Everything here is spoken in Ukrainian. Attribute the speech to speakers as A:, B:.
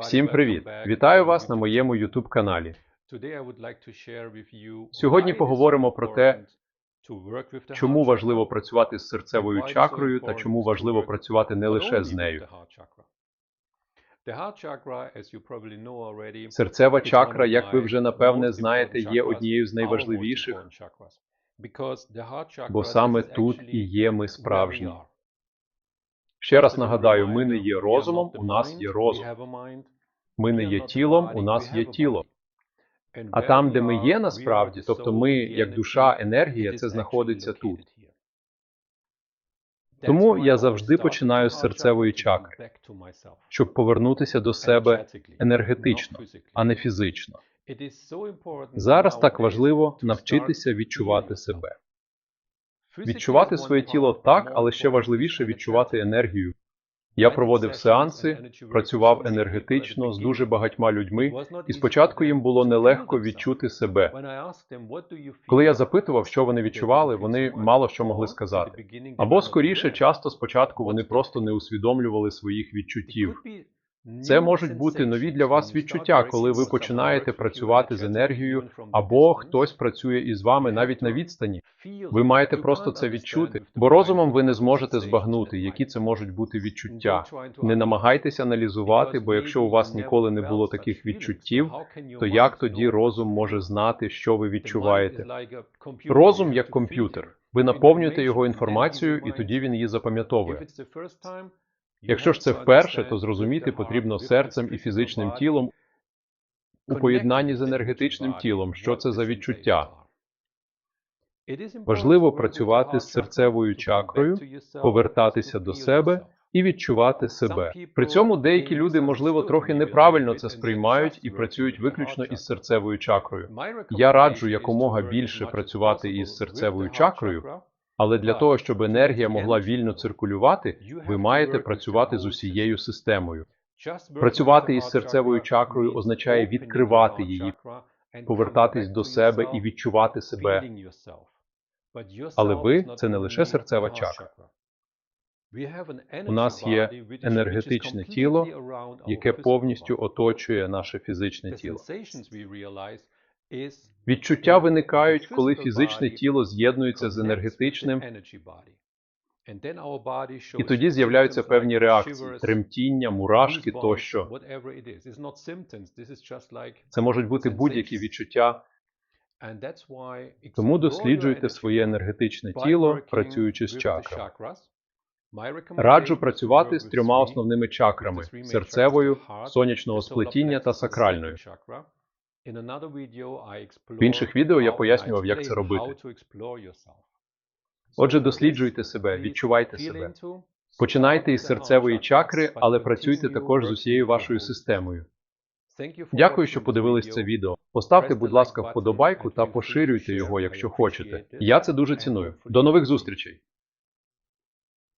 A: Всім привіт! Вітаю вас на моєму YouTube каналі.
B: Сьогодні поговоримо про те,
A: Чому важливо працювати з серцевою чакрою та чому важливо працювати не лише з нею. Серцева чакра, як ви вже напевне знаєте, є однією з найважливіших, бо саме тут і є ми справжні. Ще раз нагадаю, ми не є розумом, у нас є розум. Ми не є тілом, у нас є тіло. А там, де ми є насправді, тобто ми, як душа, енергія, це знаходиться тут. Тому я завжди починаю з серцевої чакри, щоб повернутися до себе енергетично, а не фізично. Зараз так важливо навчитися відчувати себе. Відчувати своє тіло так, але ще важливіше відчувати енергію. Я проводив сеанси, працював енергетично з дуже багатьма людьми, і спочатку їм було нелегко відчути себе. Коли я запитував, що вони відчували, вони мало що могли сказати. Або скоріше, часто спочатку вони просто не усвідомлювали своїх відчуттів. Це можуть бути нові для вас відчуття, коли ви починаєте працювати з енергією, або хтось працює із вами навіть на відстані. Ви маєте просто це відчути, бо розумом ви не зможете збагнути, які це можуть бути відчуття. Не намагайтеся аналізувати, бо якщо у вас ніколи не було таких відчуттів, то як тоді розум може знати, що ви відчуваєте? Розум як комп'ютер. Ви наповнюєте його інформацією, і тоді він її запам'ятовує. Якщо ж це вперше, то зрозуміти потрібно серцем і фізичним тілом у поєднанні з енергетичним тілом, що це за відчуття. Важливо працювати з серцевою чакрою, повертатися до себе і відчувати себе. При цьому деякі люди, можливо, трохи неправильно це сприймають і працюють виключно із серцевою чакрою. Я раджу якомога більше працювати із серцевою чакрою, але для того, щоб енергія могла вільно циркулювати, ви маєте працювати з усією системою. Працювати із серцевою чакрою означає відкривати її, повертатись до себе і відчувати себе. Але ви це не лише серцева чакра.
B: У нас є енергетичне тіло,
A: яке повністю оточує наше фізичне тіло. Відчуття виникають, коли фізичне тіло з'єднується з енергетичним, і тоді з'являються певні реакції: тремтіння, мурашки тощо. Це можуть бути будь-які відчуття. Тому досліджуйте своє енергетичне тіло, працюючи з чакрами. Раджу працювати з трьома основними чакрами: серцевою, сонячного сплетіння та сакральною.
B: В інших відео я пояснював, як це робити.
A: Отже, досліджуйте себе, відчувайте себе. Починайте із серцевої чакри, але працюйте також з усією вашою системою. Дякую, що подивились це відео. Поставте, будь ласка, вподобайку та поширюйте його, якщо хочете. Я це дуже ціную. До нових зустрічей!